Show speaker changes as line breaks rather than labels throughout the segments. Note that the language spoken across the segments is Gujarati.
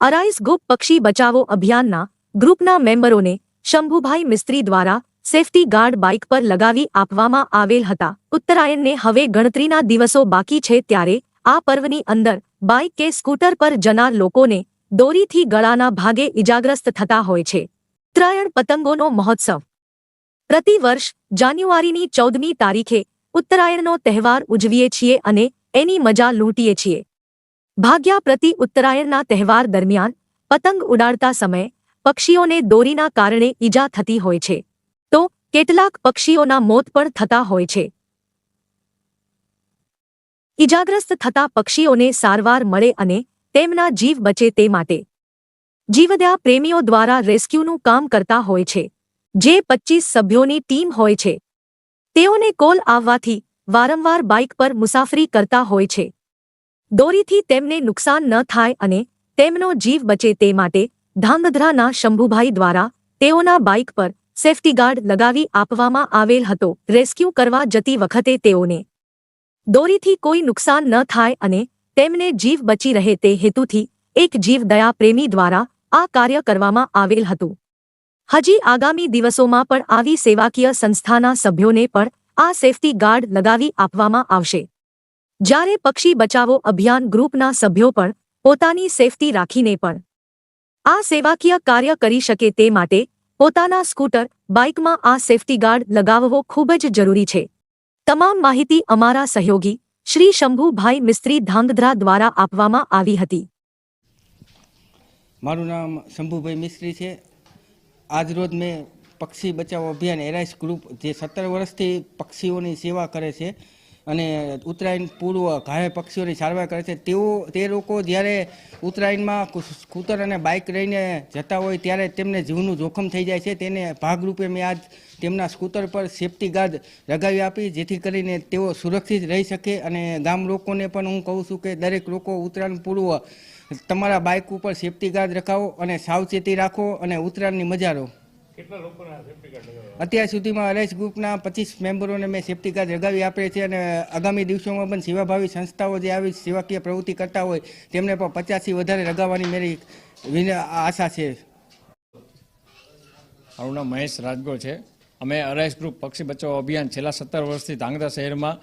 અરાઈસ ગુપ પક્ષી બચાવો અભિયાનના ગ્રુપના મેમ્બરોને શંભુભાઈ મિસ્ત્રી દ્વારા સેફટી ગાર્ડ બાઇક પર લગાવી આપવામાં આવેલ હતા. ઉત્તરાયણને હવે ગણતરીના દિવસો બાકી છે ત્યારે આ પર્વની અંદર બાઇક કે સ્કૂટર પર જનાર લોકોને દોરીથી ગળાના ભાગે ઇજાગ્રસ્ત થતા હોય છે. ઉત્તરાયણ પતંગોનો મહોત્સવ. પ્રતિવર્ષ જાન્યુઆરીની ચૌદમી તારીખે ઉત્તરાયણનો તહેવાર ઉજવીએ છીએ અને એની મજા લૂંટીએ છીએ. ભાગ્યા પ્રતિ ઉત્તરાયણના તહેવાર દરમિયાન પતંગ ઉડાડતા સમયે પક્ષીઓને દોરીના કારણે ઈજા થતી હોય છે. તો કેટલાક પક્ષીઓના મોત પણ થતા હોય છે. ઈજાગ્રસ્ત થતા પક્ષીઓને સારવાર મળે અને તેમના જીવ બચે તે માટે. જીવદયા પ્રેમીઓ દ્વારા રેસ્ક્યુનું કામ કરતા હોય છે. જે પચ્ચીસ સભ્યોની ટીમ હોય છે. તેઓને કોલ આવવાથી વારંવાર બાઇક પર મુસાફરી કરતા હોય છે. દોરીથી તેમને નુકસાન ન થાય અને તેમનો જીવ બચે તે માટે ધાંગધ્રાના શંભુભાઈ દ્વારા તેઓના બાઇક પર સેફટી ગાર્ડ લગાવી આપવામાં આવેલ હતો. રેસ્ક્યુ કરવા જતી વખતે તેઓને દોરીથી કોઈ નુકસાન ન થાય અને તેમને જીવ બચી રહે તે હેતુથી એક જીવદયા પ્રેમી દ્વારા આ કાર્ય કરવામાં આવેલ હતું. હજી આગામી દિવસોમાં પણ આવી સેવાકીય સંસ્થાના સભ્યોને પણ આ સેફટી ગાર્ડ લગાવી આપવામાં આવશે. જ્યારે પક્ષી બચાવો અભિયાન ગ્રુપના સભ્યો પણ પોતાની સેફટી રાખીને પણ આ સેવાકીય કાર્ય કરી શકે તે માટે પોતાના સ્કૂટર, બાઇકમાં આ સેફટી ગાર્ડ લગાવવો ખૂબ જ જરૂરી છે. તમામ માહિતી અમારા સહયોગી શ્રી શંભુભાઈ મિસ્ત્રી ધાંગધ્રા દ્વારા આપવામાં આવી હતી.
મારું નામ શંભુભાઈ મિસ્ત્રી છે. આજરોજ મેં પક્ષી બચાવો અભિયાન એરાઇસ ગ્રુપ જે સત્તર વર્ષથી પક્ષીઓની સેવા કરે છે અને ઉત્તરાયણ પૂર્વ ઘાયલ પક્ષીઓની સારવાર કરે છે. તેઓ, તે લોકો જ્યારે ઉત્તરાયણમાં સ્કૂટર અને બાઇક લઈને જતા હોય ત્યારે તેમને જીવનું જોખમ થઈ જાય છે. તેને ભાગરૂપે મેં આજ તેમના સ્કૂટર પર સેફટી ગાર્ડ લગાવી આપી, જેથી કરીને તેઓ સુરક્ષિત રહી શકે અને ગામ લોકોને પણ હું કહું છું કે દરેક લોકો ઉત્તરાયણ પૂર્વ તમારા બાઇક ઉપર સેફટી ગાર્ડ રખાવો અને સાવચેતી રાખો અને ઉત્તરાયણની મજા લો. અત્યાર સુધીમાં અરેસ ગ્રુપના પચીસ મેમ્બરોને મેં સેફ્ટી કાર્ડ લગાવી આપે છે અને આગામી દિવસોમાં પણ સેવાભાવી સંસ્થાઓ જે આવી સેવાકીય પ્રવૃત્તિ કરતા હોય તેમને પણ પચાસથી વધારે લગાવવાની મારી વિન- આશા છે.
મારું નામ મહેશ રાજગો છે. અમે અરાઈસ ગ્રુપ પક્ષી બચાવો અભિયાન છેલ્લા સત્તર વર્ષથી ધાંગધ્રા શહેરમાં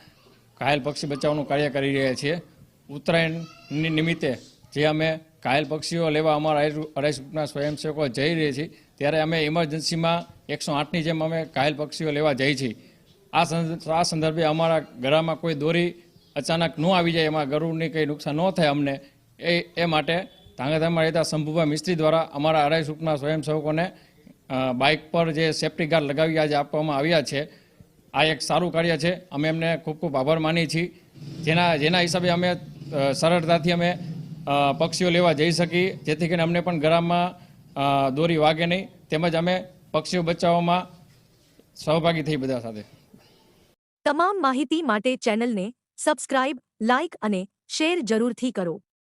ઘાયલ પક્ષી બચાવનું કાર્ય કરી રહ્યા છીએ. ઉત્તરાયણની નિમિત્તે જે અમે ઘાયલ પક્ષીઓ લેવા અમારા અરાઈસ ગ્રુપના સ્વયંસેવકો જઈ રહ્યા છીએ ત્યારે અમે ઇમરજન્સીમાં એકસો આઠની જેમ અમે ઘાયલ પક્ષીઓ લેવા જઈએ છીએ. આ આ સંદર્ભે અમારા ગળામાં કોઈ દોરી અચાનક ન આવી જાય એમાં ગરુડની કંઈ નુકસાન ન થાય અમને એ એ માટે ધાંગધ્રામાં રહેતા શંભુભાઈ મિસ્ત્રી દ્વારા અમારા અઢાઈ સુખના સ્વયંસેવકોને બાઇક પર જે સેફ્ટી ગાર્ડ લગાવી આજે આપવામાં આવ્યા છે આ એક સારું કાર્ય છે. અમે એમને ખૂબ ખૂબ આભાર માનીએ છીએ. જેના જેના હિસાબે અમે સરળતાથી અમે પક્ષીઓ લેવા જઈ શકીએ જેથી કરીને અમને પણ ગળામાં અ, દોરી વાગે નહીં. તેમજ અમે પક્ષીઓ બચાવવામાં સહભાગી થઈ બધા સાથે.
તમામ માહિતી માટે ચેનલને સબસ્ક્રાઇબ, લાઇક અને શેર જરૂરથી કરો.